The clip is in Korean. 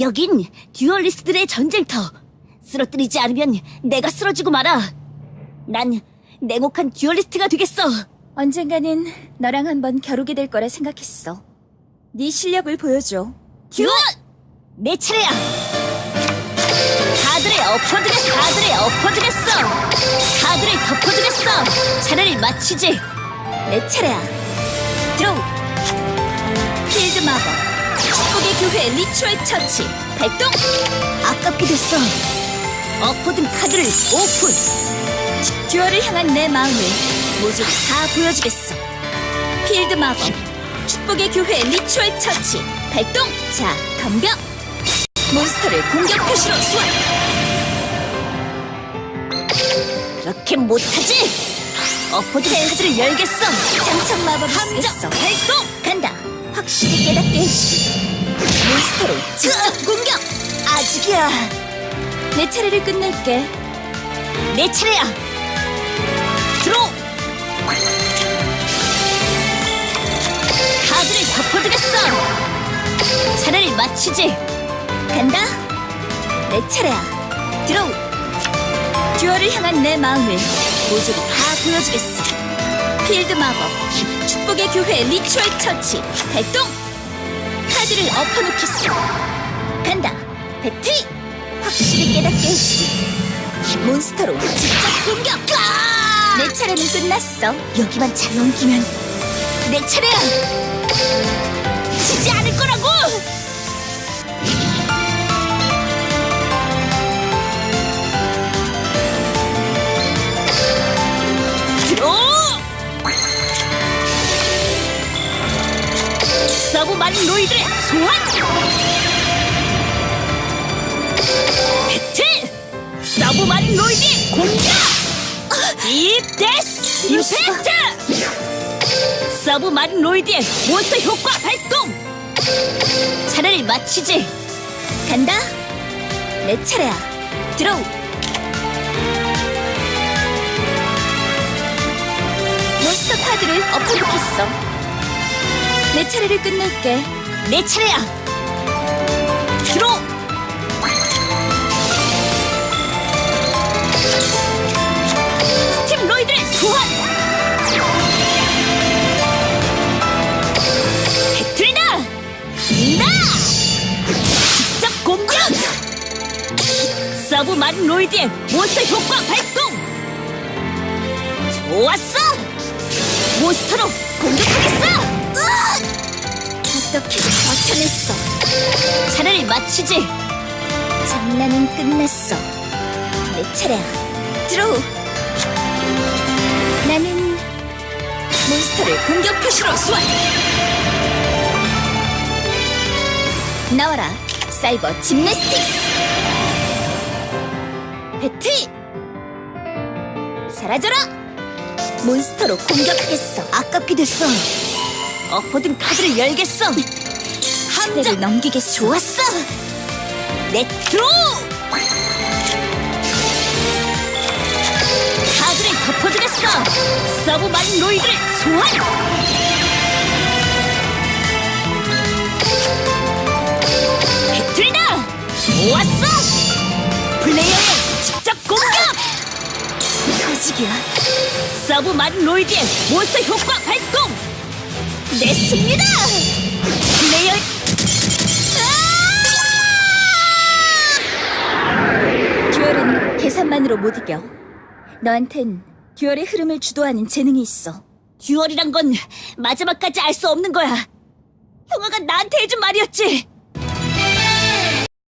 여긴 듀얼리스트들의 전쟁터. 쓰러뜨리지 않으면 내가 쓰러지고 말아. 난 냉혹한 듀얼리스트가 되겠어. 언젠가는 너랑 한번 겨루게 될 거라 생각했어. 네 실력을 보여줘. 듀얼! 내 차례야. 카드를 엎어주겠어. 카드를 엎어주겠어. 카드를 덮어주겠어. 차례를 마치지. 내 차례야. 드로우. 필드 마법. 축복의 교회 리추얼 처치. 발동. 아깝게 됐어. 엎어둔 카드를 오픈. 듀얼을 향한 내 마음을 모두 다 보여주겠어. 필드 마법. 축복의 교회 리추얼 처치. 발동. 자, 덤벼. 몬스터를 공격 표시로 소환. 그렇게 못하지. 엎어둔 카드를 열겠어. 장착 마법을 함정. 발동. 간다. 확실히 깨닫게 해주지. 몬스터로 직접 공격. 아직이야. 내 차례를 끝낼게. 내 차례야. 들어. 카드를 덮어두겠어. 차례를 마치지. 간다. 내 차례야. 드로우. 듀얼을 향한 내 마음을 모조리 다 보여주겠어. 필드 마법. 축복의 교회 리추얼 처치. 발동. 카드를 엎어놓겠어. 간다. 배틀. 확실히 깨닫게 해주지. 몬스터로 직접 공격. 내 차례는 끝났어. 여기만 잘 넘기면 내 차례야. 지지 않을 거라고. 서브 마린 로이드의 소환. 배틀. 서브 마린 로이드의 공격. 딥데스 임팩트! 서브 마린 로이드의 몬스터 효과 발동! 차례를 마치지! 간다. 내 차례야. 드로우. 몬스터 카드를 엎어놓겠어. 내 차례를 끝낼게. 내 차례야! 들어! 스팀 로이드의 소환! 배틀이다! 나! 직접 공격! 서브 마린 로이드의 몬스터 효과 발동! 좋았어! 몬스터로 공격하겠어! 어떻게 버텨냈어. 차례를 마치지! 장난은 끝났어. 내 차례야. 드로우. 나는 몬스터를 공격 표시로 소환. 나와라. 사이버 짐네스틱스. 배틀. 사라져라. 몬스터로 공격하겠어. 아깝게 됐어. 엎어둔 카드를 열겠어. 함정 넘기겠어. 좋았어. 내 드로우. 카드를 덮어주겠어. 서브 마린 로이드를 소환. 배틀이다. 좋았어. 플레이어의 직접 공격. 터지기야. 서브 마린 로이드의 몬스터 효과 발동! 냈습니다! 플레이어 듀얼은 계산만으로 못 이겨. 너한텐 듀얼의 흐름을 주도하는 재능이 있어. 듀얼이란 건 마지막까지 알 수 없는 거야. 형아가 나한테 해준 말이었지.